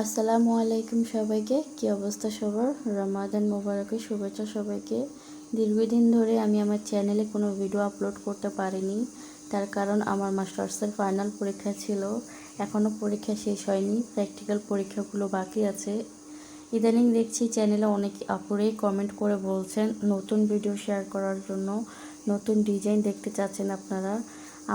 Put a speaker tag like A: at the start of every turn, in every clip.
A: আসসালামু আলাইকুম সবাইকে। কি অবস্থা সবার? রমাদান মোবারকের শুভেচ্ছা সবাইকে। দীর্ঘদিন ধরে আমি আমার চ্যানেলে কোনো ভিডিও আপলোড করতে পারিনি। তার কারণ আমার মাস্টার্সের ফাইনাল পরীক্ষা ছিল। এখনও পরীক্ষা শেষ হয়নি। প্র্যাকটিক্যাল পরীক্ষাগুলো বাকি আছে। ইদানিং দেখছি চ্যানেলে অনেক আপুরেই কমেন্ট করে বলছেন, নতুন ভিডিও শেয়ার করার জন্য নতুন ডিজাইন দেখতে চাচ্ছেন আপনারা।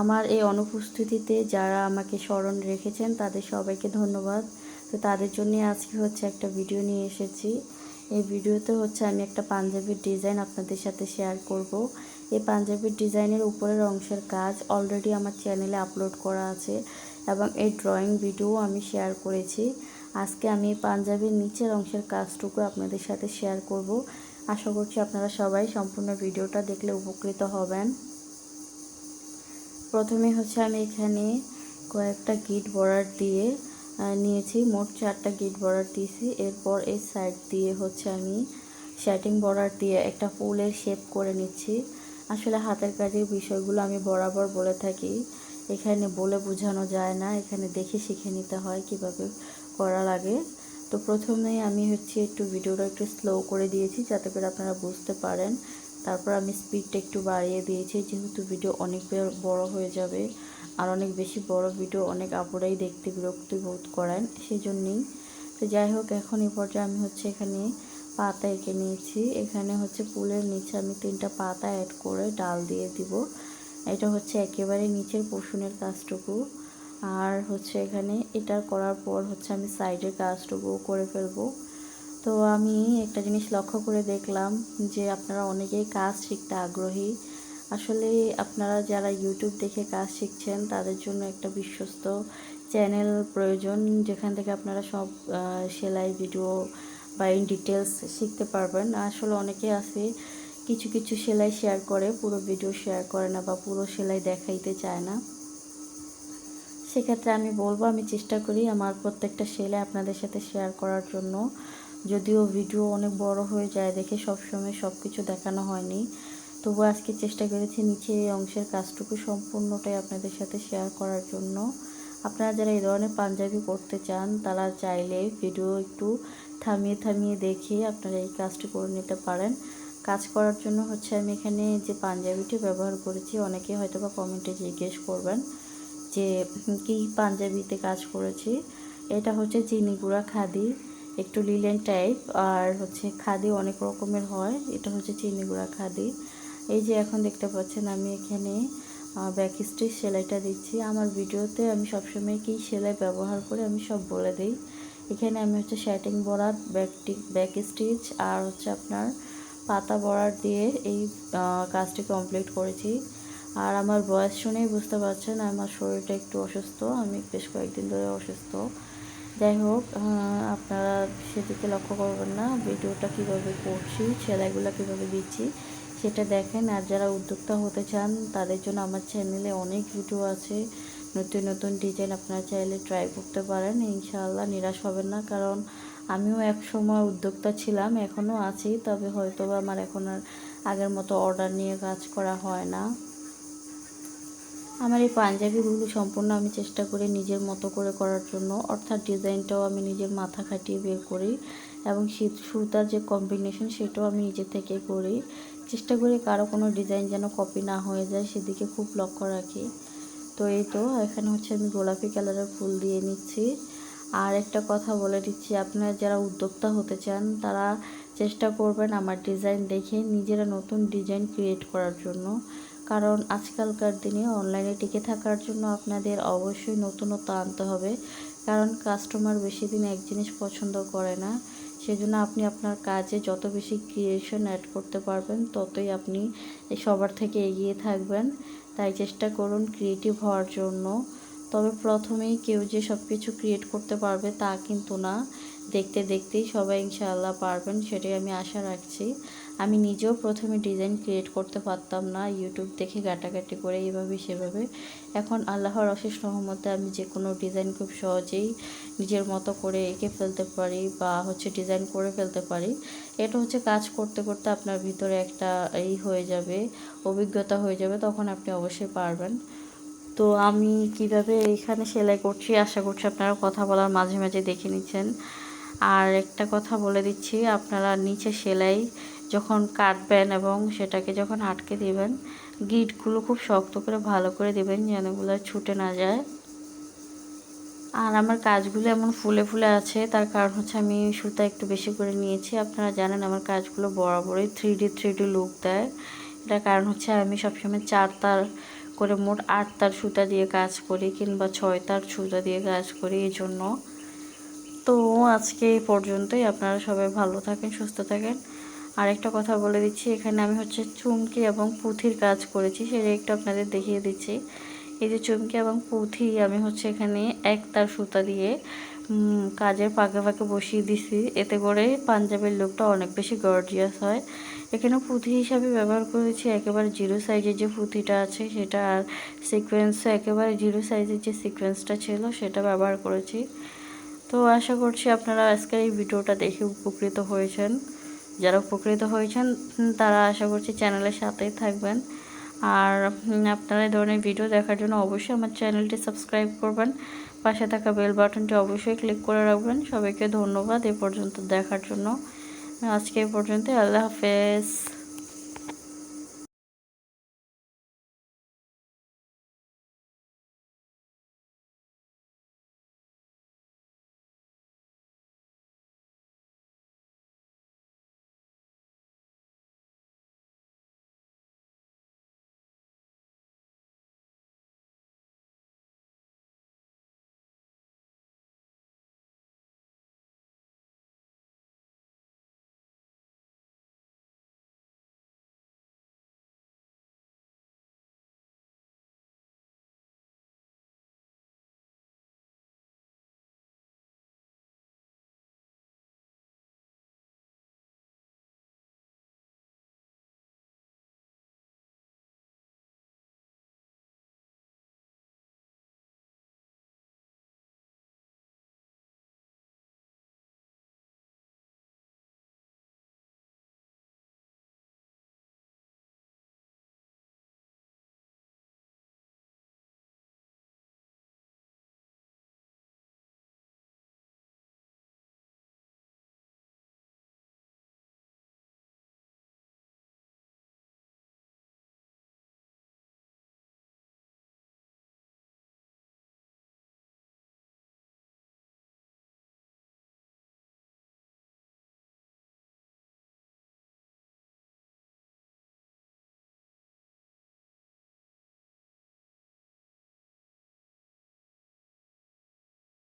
A: আমার এই অনুপস্থিতিতে যারা আমাকে স্মরণ রেখেছেন, তাদের সবাইকে ধন্যবাদ। তো তাদের জন্য আজকে হচ্ছে একটা ভিডিও নিয়ে এসেছি। এই ভিডিওতে হচ্ছে আমি একটা পাঞ্জাবির ডিজাইন আপনাদের সাথে শেয়ার করব। এই পাঞ্জাবির ডিজাইনের উপরের অংশের কাজ অলরেডি আমার চ্যানেলে আপলোড করা আছে এবং এই ড্রয়িং ভিডিও আমি শেয়ার করেছি। আজকে আমি পাঞ্জাবির নিচের অংশের কাজটুকু আপনাদের সাথে শেয়ার করব। আশা করছি আপনারা সবাই সম্পূর্ণ ভিডিওটা দেখলে উপকৃত হবেন। প্রথমে হচ্ছে আমি এখানে কয়েকটা গিট বর্ডার দিয়ে নিয়েছি। মোট চারটা গিট বর্ডার দিয়েছি। এরপর এই সাইড দিয়ে হচ্ছে আমি শ্যাটিং বর্ডার দিয়ে একটা ফুলের শেপ করে নিচ্ছি। আসলে হাতের কাজের বিষয়গুলো আমি বরাবর বলে থাকি। এখানে বলে বোঝানো যায় না। এখানে দেখে শিখে নিতে হয় কীভাবে করা লাগে। তো প্রথমেই আমি হচ্ছে একটু ভিডিওটা একটু স্লো করে দিয়েছি যাতে করে আপনারা বুঝতে পারেন তারপর আমি স্পিডটা একটু বাড়িয়ে দিয়েছি। যেহেতু ভিডিও অনেক বড় হয়ে যাবে, আর অনেক বেশি বড় ভিডিও অনেক আপুরাই দেখতে বিরক্তি বোধ করেন সেই জন্যেই তো যাই হোক, এখন এই পর্যায়ে আমি হচ্ছে এখানে পাতা এঁকে নিয়েছি। এখানে হচ্ছে ফুলের নিচে আমি তিনটা পাতা অ্যাড করে ডাল দিয়ে দিব। এটা হচ্ছে একেবারে নিচের পোষণের কাজটুকু। আর হচ্ছে এখানে এটা করার পর হচ্ছে আমি সাইডের কাজটুকু করে ফেলব। তো আমি একটা জিনিস লক্ষ্য করে দেখলাম যে আপনারা অনেকেই কাজ শিখতে আগ্রহী। আসলে আপনারা যারা ইউটিউব দেখে কাজ শিখছেন, তাদের জন্য একটা বিশ্বস্ত চ্যানেল প্রয়োজন, যেখান থেকে আপনারা সব সেলাই ভিডিও বা ইন ডিটেলস শিখতে পারবেন। আসলে অনেকে আছে, কিছু কিছু সেলাই শেয়ার করে, পুরো ভিডিও শেয়ার করে না বা পুরো সেলাই দেখাইতে চায় না। সেক্ষেত্রে আমি বলব, আমি চেষ্টা করি আমার প্রত্যেকটা সেলাই আপনাদের সাথে শেয়ার করার জন্য। যদিও ভিডিও অনেক বড় হয়ে যায়, দেখে সবসময় সব কিছু দেখানো হয়নি। তবু আজকে চেষ্টা করেছি নিচে এই অংশের কাজটুকু সম্পূর্ণটাই আপনাদের সাথে শেয়ার করার জন্য। আপনারা যারা এই ধরনের পাঞ্জাবি করতে চান, তারা চাইলে ভিডিও একটু থামিয়ে থামিয়ে দেখে আপনারা এই কাজটি করে নিতে পারেন। কাজ করার জন্য হচ্ছে আমি এখানে যে পাঞ্জাবিটি ব্যবহার করেছি অনেকে হয়তো বা কমেন্টে জিজ্ঞেস করবেন যে, কি পাঞ্জাবিতে কাজ করেছি? এটা হচ্ছে চিনি গুঁড়া খাদি। একটু লিলেন টাইপ আর হচ্ছে খাদি অনেক রকমের হয়। এটা হচ্ছে চিনি গুঁড়া খাদি। এই যে এখন দেখতে পাচ্ছেন আমি এখানে ব্যাক স্টিচ সেলাইটা দিচ্ছি। আমার ভিডিওতে আমি সবসময় কি সেলাই ব্যবহার করে আমি সব বলে দিই। এখানে আমি হচ্ছে শ্যাটিং বরার ব্যাকটি ব্যাক স্টিচ আর হচ্ছে আপনার পাতা বরার দিয়ে এই কাজটি কমপ্লিট করেছি। আর আমার বয়স শুনেই বুঝতে পারছেন, আমার শরীরটা একটু অসুস্থ। আমি বেশ কয়েকদিন ধরে অসুস্থ। যাই হোক আপনারা সেদিকে লক্ষ্য করবেন না, ভিডিওটা কীভাবে করছি, সেলাইগুলো কীভাবে দিচ্ছি, সেটা দেখেন। আর যারা উদ্যোক্তা হতে চান, তাদের জন্য আমার চ্যানেলে অনেক ভিডিও আছে। নতুন নতুন ডিজাইন আপনারা চাইলে ট্রাই করতে পারেন। ইনশাআল্লাহ নিরাশ হবেন না, কারণ আমিও এক সময় উদ্যোক্তা ছিলাম, এখনও আছি, তবে হয়তো আমার এখন আর আগের মতো অর্ডার নিয়ে কাজ করা হয় না। আমার এই পাঞ্জাবিগুলো সম্পূর্ণ আমি চেষ্টা করি নিজের মতো করে করার জন্য। অর্থাৎ ডিজাইনটাও আমি নিজের মাথা খাটিয়ে বের করি এবং শীত, সুতার যে কম্বিনেশন সেটাও আমি নিজে থেকে করি। চেষ্টা করি কারও কোনো ডিজাইন যেন কপি না হয়ে যায়, সেদিকে খুব লক্ষ্য রাখি। তো এই তো, এখানে হচ্ছে আমি গোলাপি কালারের ফুল দিয়ে নিচ্ছি। আর একটা কথা বলে দিচ্ছি, আপনারা যারা উদ্যোক্তা হতে চান, তারা চেষ্টা করবেন আমার ডিজাইন দেখে নিজেরা নতুন ডিজাইন ক্রিয়েট করার জন্য। কারণ আজকালকার দিনে অনলাইনে টিকে থাকার জন্য আপনাদের অবশ্যই নতুনত্ব আনতে হবে। কারণ কাস্টমার বেশি দিন এক জিনিস পছন্দ করে না। সেজন্য আপনি আপনার কাজে যত বেশি ক্রিয়েশন অ্যাড করতে পারবেন, ততই আপনি সবার থেকে এগিয়ে থাকবেন। তাই চেষ্টা করুন ক্রিয়েটিভ হওয়ার জন্য। তবে প্রথমেই কেউ যে সব কিছু ক্রিয়েট করতে পারবে তা কিন্তু না। দেখতে দেখতেই সবাই ইনশাআল্লাহ পারবেন, সেটাই আমি আশা রাখছি। আমি নিজেও প্রথমে ডিজাইন ক্রিয়েট করতে পারতাম না ইউটিউব দেখে ঘাটাঘাটি করে এইভাবে সেভাবে। এখন আল্লাহর অশেষ রহমতে আমি যে কোনো ডিজাইন খুব সহজেই নিজের মতো করে এঁকে ফেলতে পারি বা হচ্ছে ডিজাইন করে ফেলতে পারি। এটা হচ্ছে কাজ করতে করতে আপনার ভিতরে একটা এই হয়ে যাবে, অভিজ্ঞতা হয়ে যাবে, তখন আপনি অবশ্যই পারবেন। তো আমি কীভাবে এখানে সেলাই করছি, আশা করছি আপনারা কথা বলার মাঝে মাঝে দেখে নিচ্ছেন। আর একটা কথা বলে দিচ্ছি, আপনারা নিচে সেলাই যখন কাটবেন এবং সেটাকে যখন আটকে দিবেন, গিটগুলো খুব শক্ত করে ভালো করে দিবেন যেন এগুলো ছুটে না যায়। আর আমার কাজগুলো এমন ফুলে ফুলে আছে, তার কারণ হচ্ছে আমি সুতা একটু বেশি করে নিয়েছি। আপনারা জানেন আমার কাজগুলো বরাবরই three D three D look দেয়। এটার কারণ হচ্ছে আমি সবসময় চার তার করে মোট আট তার সুতা দিয়ে কাজ করি কিংবা ছয় তার সুতা দিয়ে কাজ করি এই জন্য। তো আজকে এই পর্যন্তই। আপনারা সবাই ভালো থাকেন, সুস্থ থাকেন। আর একটা কথা বলে দিচ্ছি, এখানে আমি হচ্ছে চুমকি এবং পুঁথির কাজ করেছি, সেটা একটু আপনাদের দেখিয়ে দিচ্ছি। এই যে চুমকি এবং পুঁথি আমি হচ্ছে এখানে এক তার সুতা দিয়ে কাজের পাকে পাকে বসিয়ে দিছি, এতে করে পাঞ্জাবের লুকটা অনেক বেশি গর্জিয়াস হয়। এখানে পুঁথি হিসাবে ব্যবহার করেছি, একেবারে জিরো সাইজের যে পুঁথিটা আছে, সেটা আর সিকোয়েন্সে একেবারে জিরো সাইজের যে সিকোয়েন্সটা ছিল, সেটা ব্যবহার করেছি। তো আশা করছি আপনারা আজকের এই ভিডিওটা দেখে উপকৃত হয়েছেন। যারা উপকৃত হয়েছেন তারা আশা করছি চ্যানেলের সাথেই থাকবেন। আর আপনারা এই ধরনের ভিডিও দেখার জন্য অবশ্যই আমার চ্যানেলটি সাবস্ক্রাইব করবেন। পাশে থাকা বেল বাটনটি অবশ্যই ক্লিক করে রাখবেন। সবাইকে ধন্যবাদ এ পর্যন্ত দেখার জন্য। আজকে এ পর্যন্ত আল্লাহ হাফেজ।